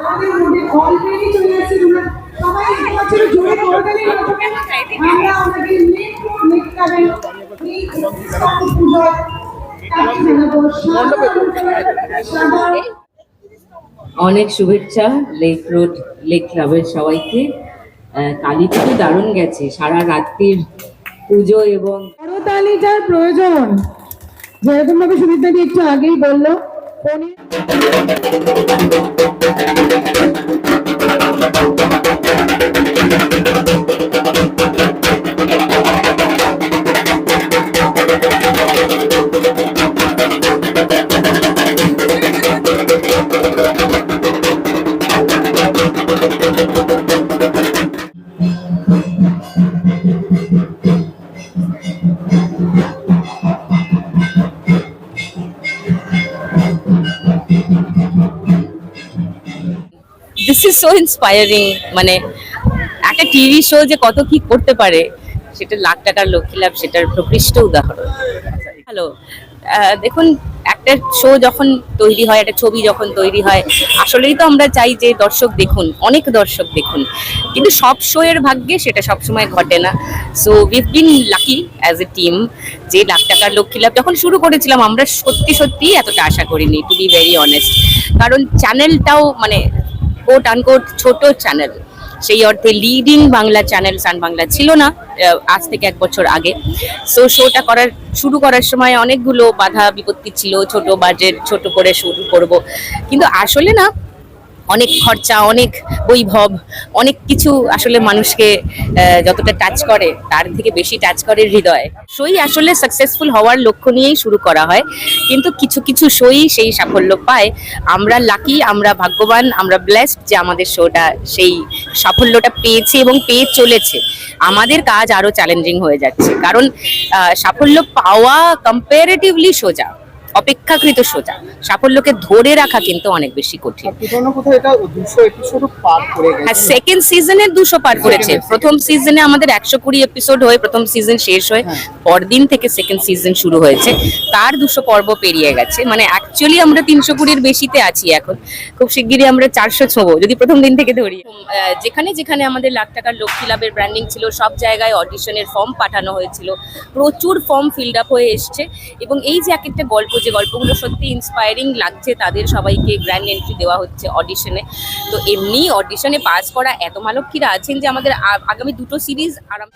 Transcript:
আমাদের অলরেডি চলে আসছে তোমরা। সবাই জোরে করবেনই আমরা করেন এই অনেক শুভেচ্ছা লেক রোড লেক ক্লাবের সবাইকে। কালী পুজো দারুণ গেছে। সারা রাত্রির পুজো এবং করতালিটার প্রয়োজন। যেরকম ভাবে সুমিতা একটু আগেই বলল कोणी? দিস ইজ সো ইন্সপায়ারিং মানে একটা টিভি শো যে কত কি করতে পারে, সেটা লাখ টাকার লক্ষ্মী লাভ, সেটার প্রকৃষ্ট উদাহরণ। হ্যালো দেখুন, একটা শো যখন তৈরি হয়, একটা ছবি যখন তৈরি হয়, আসলেই তো আমরা চাই যে দর্শক দেখুন, অনেক দর্শক দেখুন। কিন্তু সব শো এর ভাগ্যে সেটা সবসময় ঘটে না। So we've been lucky as a team যে লাখ টাকার লক্ষ্মী লাভ, যখন শুরু করেছিলাম, আমরা সত্যি সত্যি এতটা আশা করিনি টু বি ভেরি অনেস্ট কারণ চ্যানেলটাও মানে কোট আনকোট ছোট চ্যানেল সেই অর্থে leading Bangla channel Sun Bangla ছিল না আজ থেকে এক বছর আগে। সো শোটা করার, শুরু করার সময় অনেকগুলো বাধা বিপত্তি ছিল, ছোট বাজেট ছোট করে শুরু করব। কিন্তু আসলে না অনেক খরচা, অনেক বৈভব, অনেক কিছু আসলে মানুষকে যতটা টাচ করে, তার থেকে বেশি টাচ করে হৃদয়। সই আসলে সাকসেসফুল হওয়ার লক্ষ্য নিয়েই শুরু করা হয়। কিন্তু কিছু কিছু সই সেই সাফল্য পায়। আমরা লাকি আমরা ভাগ্যবান, আমরা ব্লেসড যে আমাদের শোটা সেই সাফল্যটা পেয়েছে এবং পেয়ে চলেছে। আমাদের কাজ আরও চ্যালেঞ্জিং হয়ে যাচ্ছে। কারণ সাফল্য পাওয়া কম্পারেটিভলি সোজা। অপেক্ষাকৃত সোজা। সাফল্যকে ধরে রাখা কিন্তু অনেক বেশি কঠিন। হ্যাঁ সেকেন্ড সিজনের দুশো পার করেছে। প্রথম সিজনে আমাদের একশো কুড়ি এপিসোড হয়ে প্রথম সিজন শেষ হয়ে হ্যাঁ। পরদিন থেকে সেকেন্ড সিজন শুরু হয়েছে। তার দুশো পর্ব পেরিয়ে গেছে। মানে অ্যাকচুয়ালি আমরা তিনশো কুড়ির বেশিতে আছি এখন। খুব শিগগিরই আমরা চারশো ছোবো যদি প্রথম দিন থেকে ধরি। যেখানে যেখানে আমাদের লাখ টাকার লক্ষ্মী লাভের ব্র্যান্ডিং ছিল সব জায়গায় অডিশনের ফর্ম পাঠানো হয়েছিল। প্রচুর ফর্ম ফিল্ড আপ হয়ে এসছে। এবং এই যে এক একটা গল্প যে গল্পগুলো সত্যি ইন্সপায়ারিং লাগছে, তাদের সবাইকে গ্র্যান্ড এন্ট্রি দেওয়া হচ্ছে অডিশনে তো এমনি অডিশনে পাস করা এত মালক্ষীরা আছেন যে আমাদের আগামী দুটো সিরিজ আরাম